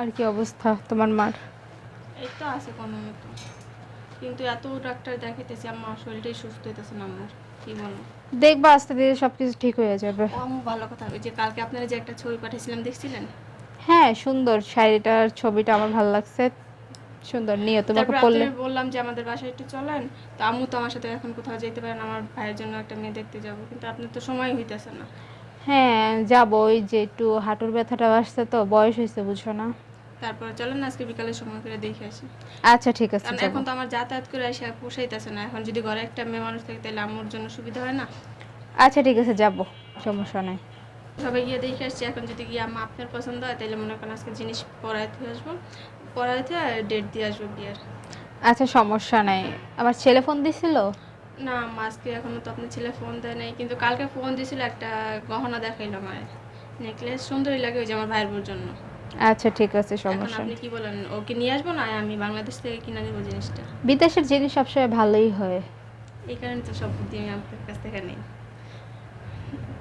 আর কি অবস্থা তোমার মার? এই তো আছে কোনো মতো। কিন্তু এত ডাক্তার দেখাইতেছি আমার শরীরটাই সুস্থ হইতেছে না আমার। কি বলব দেখবা আস্তে ধীরে সব কিছু ঠিক হয়ে যাবে। ও আমার ভালো কথা। ওই যে কালকে আপনারা যে একটা ছবি পাঠিয়েছিলাম দেখছিলেন? হ্যাঁ সুন্দর। শাড়িটার ছবিটা আমার ভালো লাগছে। সুন্দর নিয়ে তোমাকে পড়লে বললাম যে আমাদের বাসায় একটু চলেন। তো আম্মু তো আমার সাথে এখন কোথাও যেতে পারেন আমার ভাইয়ের জন্য একটা মেয়ে দেখতে যাব। কিন্তু আপনার তো সময় হইতেছে না। হ্যাঁ যাব ওই যে একটু হাঁটুর ব্যথাটা আসছে তো বয়স হয়েছে বুঝছ না। তারপরে চলেন না আজকে বিকালে সময় করে দেখে আসি। আচ্ছা ঠিক আছে কারণ এখন তো আমার যাতায়াত করে আসে আর পোষাইতেছে না এখন যদি ঘরে একটা মেয়ে মানুষ থাকে তাহলে আম্মুর জন্য সুবিধা হয় না? আচ্ছা ঠিক আছে যাব সমস্যা নাই। সবাই গিয়ে দেখে আসছি এখন যদি গিয়ে আম্মা আপনার পছন্দ হয় তাহলে মনে করেন আজকে জিনিস পড়াইতে আসব। পড়াইতে আর ডেট দিয়ে আসব বিয়ের। আচ্ছা সমস্যা নাই। আমার ছেলে ফোন দিছিল না আজকে এখনও তো আপনার ছেলে ফোন দেয় নাই কিন্তু কালকে ফোন দিয়েছিল একটা গহনা দেখাইলো আমার নেকলেস সুন্দরই লাগে ওই যে আমার ভাইয়ের জন্য। আচ্ছা ঠিক আছে সমস্যা আপনি কি বলেন ওকে নিয়ে আসব না? আমি বাংলাদেশ থেকে কিনে দেবো জিনিসটা। বিদেশের জিনিস সবসময় ভালোই হয়। এই কারণে তো সব বুদ্ধি আমি আপনার কাছ থেকে নেই।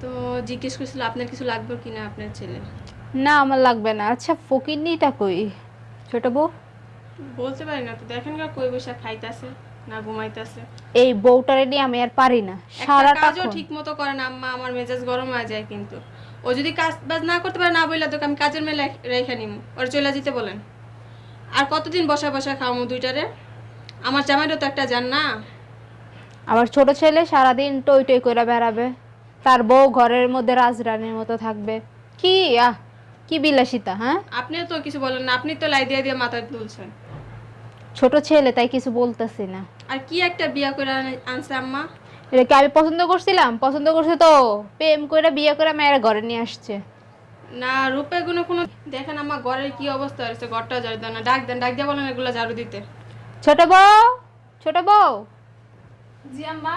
তো জিজ্ঞেস করছিল আপনার কিছু লাগবে কি না আপনার ছেলে? না আমার লাগবে না। আচ্ছা ফকিরনিটা কই? ছোট বউ? বলতে পারি না তো দেখেন গা কই বসে খাইতাছে। না ঘুমাইতাছে। এই বউটারে নিয়ে আমি আর পারি না। সারাটা কাজও ঠিক মতো করে না আম্মা আমার মেজাজ গরম হয়ে যায় কিন্তু। ও যদি কাজ বাজ না করতে পারে না বইলা তোকে আমি কাজের মেলে রেখে নিম। ওর চলে যেতে বলেন। আর কতদিন বসা বসা খাওয়ামো দুইটারে? আমার জামাইরও তো একটা জান না। আমার ছোট ছেলে সারাদিন টই টই করে বেড়াবে। তার বউ ঘরের মধ্যে রাজরানীর মতো থাকবে। কি আহ কি বিলাসিতা হ্যাঁ? আপনিও তো কিছু বলেন না আপনি তো লাই দিয়ে দিয়ে মাথায় তুলছেন। ছোট ছেলে তাই কিছু বলতেছি না। আর কি একটা বিয়া করে আনছে আম্মা? এটা কি আমি পছন্দ করছিলাম? পছন্দ করছে তো প্রেম করে বিয়ে করে মেয়েরা ঘরে নিয়ে আসছে। না রূপে গুলো কোনো দেখেন আমার ঘরের কি অবস্থা হয়েছে ঘরটা ঝাড়ু দেন না। ডাক দেন ডাক দিয়ে বলেন এগুলো ঝাড়ু দিতে। ছোট বউ ছোট বউ। জি আম্মা।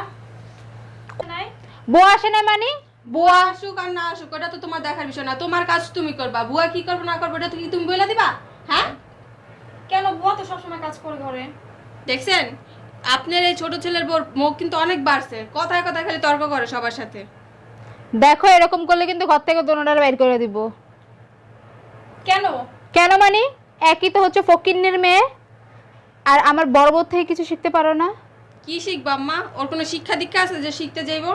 নাই? বউ আসে না মানে? বুয়া আসুক আর না আসুক ওটা তো তোমার দেখার বিষয় না। তোমার কাজ তুমি করবা। বুয়া কি করবে না করবে ওটা তুমি বলে দিবা? হ্যাঁ? কেন বুয়া তো সবসময় কাজ করে ঘরে দেখছেন? আপনার এই ছোট ছেলের বউর মুখ কিন্তু অনেক বাড়ছে। কথায় কথায় খালি তর্ক করে সবার সাথে। দেখো এরকম করলে কিন্তু ঘর থেকে দোনোটার বাইর করে দিব। কেন? কেন মানে? একই তো হচ্ছে ফকিন্নের মেয়ে। আর আমার বড় বউ থেকে কিছু শিখতে পারো না? কি শিখবা আম্মা? ওর কোনো শিক্ষা দীক্ষা আছে যে শিখতে যাইবো?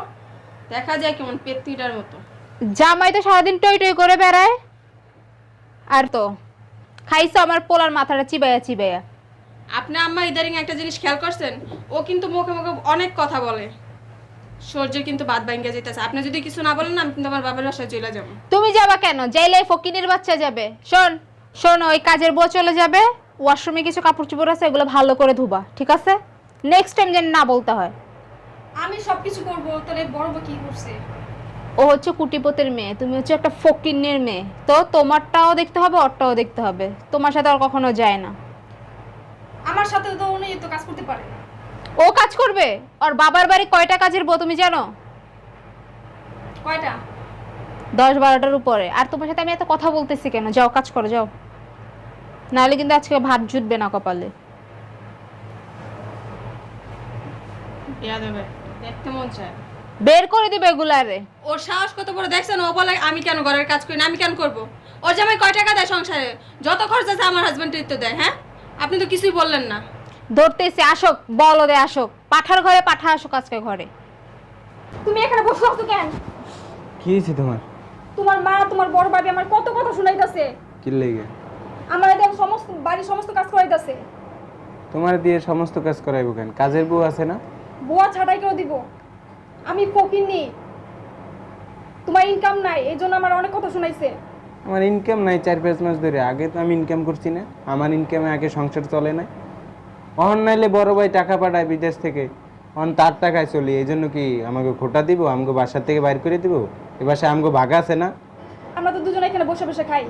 দেখা যায় কেমন পেত্তিটার মতো। জামাই তো সারাদিন টই টই করে বেড়ায়। আর তো খাইছো আমার পোলার মাথাটা চিবাইয়া চিবাইয়া। আপনি আম্মা ইদারিং একটা জিনিস খেয়াল করছেন? ও কিন্তু মুখে মুখে অনেক কথা বলে। সূর্যের কিন্তু বাদ ভাঙ্গা যেতেছে আপনি যদি কিছু না বলেন না আমি কিন্তু আমার বাবার বাসায় চলে যাব। তুমি যাবা কেন? যাইলে ফকিনের বাচ্চা যাবে। শোন শোন ওই কাজের বউ চলে যাবে। ওয়াশরুমে কিছু কাপড় চোপড় আছে এগুলো ভালো করে ধুবা ঠিক আছে? নেক্সট টাইম যেন না বলতে হয়। আমি সবকিছু করব তাহলে বড় বউ কি করছে? ও হচ্ছে কুটিপতের মেয়ে তুমি হচ্ছে একটা ফকিনের মেয়ে। তো তোমারটাও দেখতে হবে ওরটাও দেখতে হবে। তোমার সাথে আর কখনো যায় না। আমার সাথে তো উনি তো কাজ করতে পারে না। ও কাজ করবে? ওর বাবার বাড়ি কয়টা কাজের বউ তুমি জানো? কয়টা? দশ বারোটার উপরে। আর তোমার সাথে আমি এত কথা বলতেছি কেন? যাও কাজ করো যাও। নাহলে কিন্তু আজকে ভাত জুটবে না কপালে। দেবে দেখতে মন চায়। বের করে দিবে এগুলারে। ওর সাহস কত বড় দেখছেন? ও বলে আমি কেন ঘরের কাজ করি না? আমি কেন করব? ওর জামাই কয় টাকা দেয় সংসারে? যত খরচ আছে আমার হাজবেন্ডের তো দেয় হ্যাঁ? আপনি তো কিছুই বললেন না। ধরতেছি আসক বলদে আসক। পাঠার ঘরে পাঠা আসক আজকে ঘরে। তুমি এখানে বসে আছো কেন? কি হয়েছে তোমার? তোমার মা তোমার বড় ভাবি আমার কত কথা শুনাইতাছে। কি লেগে? আমার এদের সমস্ত বাড়ির সমস্ত কাজ করাইতাছে। তোমার দিয়ে সমস্ত কাজ করাইবো কেন? কাজের বউ আছে না? বুয়া ছাড়াই কেউ দিব। আমি ফকিনি তোমার ইনকাম নাই এই জন্য আমার অনেক কথা শুনাইছে। আমার ইনকাম নাই চার পাঁচ মাস ধরে। আগে তো আমি ইনকাম করছি না। আমার ইনকামে আগে সংসার চলে না অহন নাইলে বড় ভাই টাকা পাঠায় বিদেশ থেকে। অন তার টাকায় চলি। এই জন্য কি আমাকে খোটা দিব? আমাকে বাসার থেকে বাইর করে দিব? এ বাসায় আমাকে ভাগ আছে না? আমরা তো দুজনে এখানে বসে বসে খাই।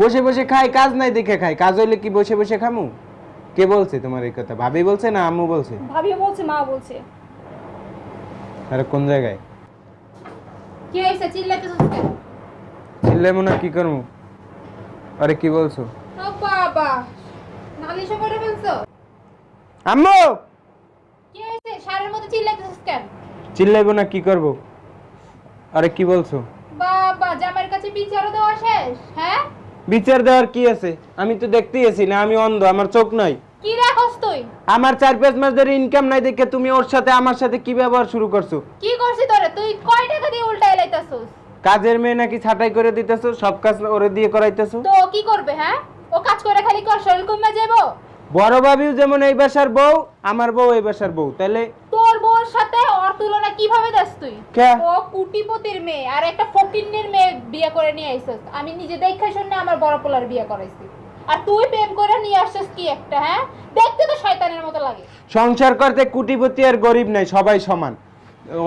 বসে বসে খাই কাজ নাই দেখে খাই। কাজ হইলে কি বসে বসে খামু? কে বলছে তোমার এই কথা? ভাবি বলছে না আম্মু বলছে? ভাবি বলছে মা বলছে। আর কোন জায়গায়? কি হয়েছে? চিল্লাইতেছিস কেন? চিল্লে মনে কি করব? আরে কি বলছো? ও বাবা নালিশ করে ফেলছো? আম্মু! কি সারের মধ্যে চিল্লাইতেছিস কেন? চিল্লাইবো না কি করব? আরে কি বলছো? বাবা জামাইয়ের কাছে বিচারও দেওয়া শেষ হ্যাঁ? বিচার দেওয়ার কি আছে? আমি তো দেখতেই আছি না আমি অন্ধ আমার চোখ নাই। কি রাখস তুই? আমার চার পাঁচ মাস ধরে ইনকাম নাই দেখে তুমি ওর সাথে আমার সাথে কি ব্যবহার শুরু করছ? কি করছিস তোরে? তুই কয় টাকা দিয়ে কাজের মেয়ে নাকি ছাটাই করে দিতেছো সব কাজ ওরে দিয়ে করাইতেছো? তো কি করবে হ্যাঁ? ও কাজ করে খালি কর শরীর কমে যাব বড় ভাবিও যেমন এই বাসার বউ আমার বউ এই বাসার বউ তাহলে তোর বউর সাথে ওর তুলনা কীভাবে দাস তুই? কে? ও কুটিপতির মেয়ে আর একটা ফকিন্নের মেয়ে বিয়ে করে নিয়ে আইছস আমি নিজে দেখে শুনে আমার বড় পোলার বিয়ে করাইছি। আর তুই নিয়ে আসছিস কি একটা হ্যাঁ? দেখতে তো শয়তানের মতো লাগে। সংসার করতে কুটিপতি আর গরিব নাই সবাই সমান।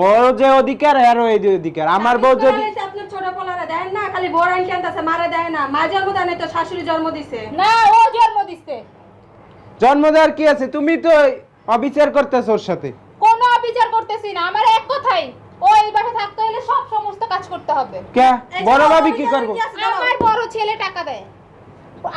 ওর যে অধিকার আরও এই যে অধিকার। আমার বউ যদি আপনার ছোট পোলারে দেন না খালি বড় আনকে আনতেছে মারে দেয় না। মা জন্ম দেয় নাই তো শাশুড়ি জন্ম দিছে। না ও জন্ম দিচ্ছে জন্ম দেওয়ার কি আছে? তুমি তো অবিচার করতেছো ওর সাথে। কোনো অবিচার করতেছি না আমার এক কথাই ও এই বাসা থাকতে হলে সব সমস্ত কাজ করতে হবে। কে? বড় ভাবি কি করব? আমার বড় ছেলে টাকা দেয়।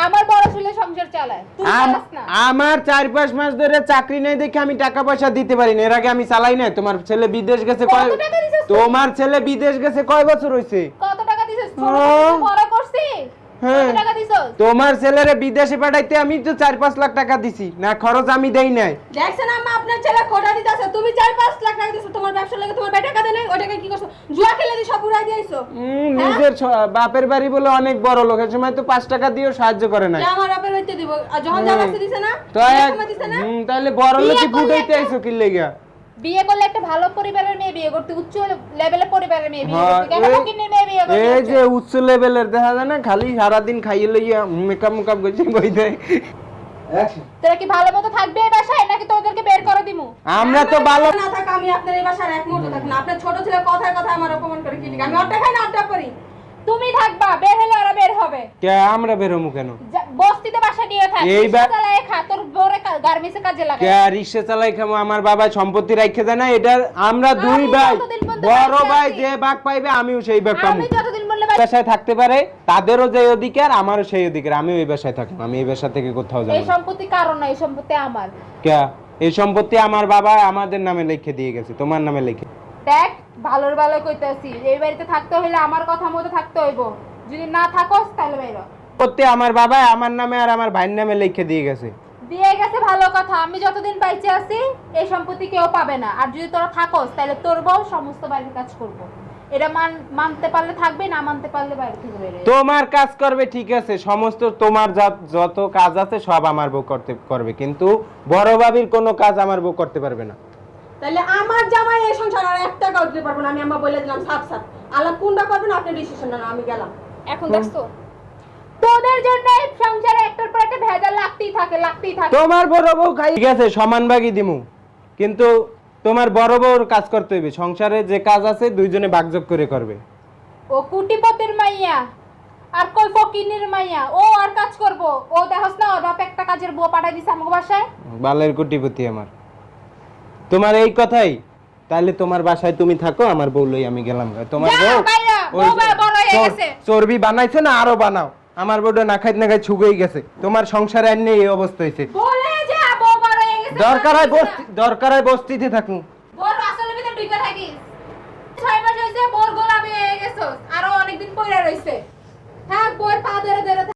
আমার বড় ছেলে সংসার চালায়। তুই চালাস না। আমার চার পাঁচ মাস ধরে চাকরি নেই দেখে আমি টাকা পয়সা দিতে পারি না। এর আগে আমি চালাই না তোমার ছেলে বিদেশ গেছে কয় কত টাকা দিছিস তোমার ছেলে বিদেশ গেছে কয় বছর হয়েছে কত টাকা দিছিস। থেকে বড় হ্যাঁ। তোমার ছেলেরে বিদেশে পাঠাইতে আমি তো চার পাঁচ লাখ টাকা দিছি। না খরচ আমি দেই নাই। দেখছেন আম্মা আপনার ছেলে খোটা দিতেছে। তুমি চার পাঁচ লাখ টাকা দিছো। তোমার ব্যবসা লাগে তোমার বেটা কাঁদে নাই ওটাকে কি করছ? জুয়া খেলে দিয়ে সব উড়াই দিয়েছ। নিজের বাপের বাড়ি বলে অনেক বড় লোকের সময় তো পাঁচ টাকা দিয়েও সাহায্য করে যে আমার বাপের হইতে দিব। আর যখন যা বাঁচতে দিছে না? দিছে না? তাহলে বড় বিয়ে লোকই ফুটাইতে আইছো কি লেগা বিয়ে করলে একটা ভালো পরিবারের মেয়ে বিয়ে করতে উচ্চ লেভেলের পরিবারের মেয়ে বিয়ে হ্যাঁ, করতে কেন ফকিন্নির মেয়ে বিয়ে করতে এই যে উচ্চ লেভেলের দেখা যায় না খালি সারাদিন খাইয়ে লইয়া মেকআপ মেকআপ করছে বই দেয়? তোরা কি ভালো মতো থাকবে এই বাসায় নাকি তোদেরকে বের করে দিমু? আমরা তো ভালো না থাক আমি আপনার এই বাসার এক মুহূর্ত থাকি না। আপনার ছোট ছেলে কথায় কথায় আমার অপমান করে কি আমি অট্টা খাই না অট্টা করি। তুমি থাকবা বের হলে ওরা বের হবে। কে আমরা বেরোমু কেন? যা- বাসা নিয়ে থাক। এই চালায় খা তোর বউরে গার্মেন্টসে কাজে লাগা কে রিক্সা চালাই খামো? আমার বাবা সম্পত্তি রাখে দেয় না এটা আমরা দুই ভাই বড় ভাই যে ভাগ পাইবে আমিও সেই ভাগ পাবো আমি যতদিন বললে বাসায় থাকতে পারে তাদেরও যে অধিকার আমারও সেই অধিকার আমিও এই বাসায় থাকব আমি এই বাসা থেকে কোথাও এই যাব সম্পত্তি কারণ না এই সম্পত্তি আমার। কে? এই সম্পত্তি আমার বাবা আমাদের নামে লিখে দিয়ে গেছে তোমার নামে লিখে। দেখ ভালোর ভালো কইতাছি এই বাড়িতে থাকতে হইলে আমার কথা মতো থাকতে হইব। যদি না থাকোস তাহলে বাইর সম্পত্তি আমার বাবা আমার নামে আর আমার ভাইয়ের নামে লিখে দিয়ে গেছে। দিয়ে গেছে ভালো কথা আমি যতদিন বাইচে আছি এই সম্পত্তি কেউ পাবে না। আর যদি তোরা থাকোস তাহলে তোর বউ সমস্ত বাড়ির কাজ করব। এটা মান মানতে পারলে থাকবে না মানতে পারলে বাইরে থেকে বের যাবে। তোমার কাজ করবে ঠিক আছে সমস্ত তোমার যা- যত কাজ আছে সব আমার বউ করতে করবে। কিন্তু বড় ভাবির কোনো কাজ আমার বউ করতে পারবে না। তাহলে আমার জামাই এই সংসার আর এক টাকাও দিতে পারব না আমি আম্মা বলে দিলাম সাপ সাপ আল্লাহ কোনটা করবেন আপনি ডিসিশন নেন আমি গেলাম। এখন দেখছ? তোদের জন্য এই সংসারে একটার পর একটা ভেজাল লাগতেই থাকে লাগতেই থাকে। তোমার বড় বউ খাই ঠিক আছে সমান ভাগই দিমু। কিন্তু তোমার বড় বউর কাজ করতে হবে সংসারে যে কাজ আছে দুইজনে ভাগযোগ করে করবে। ও কুটিপতির মাইয়া আর কই ফকিনের মাইয়া। ও আর কাজ করব। ও দেখস না ওর বাপ একটা কাজের বুয়া পাঠাই দিছে আমাকে বাসায়। বালের কোটিপতি আমার। তোমার এই কথাই। তাহলে তোমার বাসায় তুমি থাকো আমার বউ লই আমি গেলাম। তোমার যা, বউ বাইরা, ওই বউ বড় হয়ে চর- গেছে। চর্বি বানাইছো না আরও বানাও। আমার বউটা না খাইতে না খাই ছুগেই গেছে। তোমার সংসারে নেই এই অবস্থা হয়েছে। বলে যা বউ বড় হয়ে গেছে দরকার হয় বস্তি দরকার হয় বস্তিতে থাকুন। বল আসলে ভিতরে ঢুকে থাকিস। ছয় মাস হইছে বল গোলামি হয়ে গেছস আরও অনেকদিন পড়ে রইছে। থাক পা ধরে ধরে।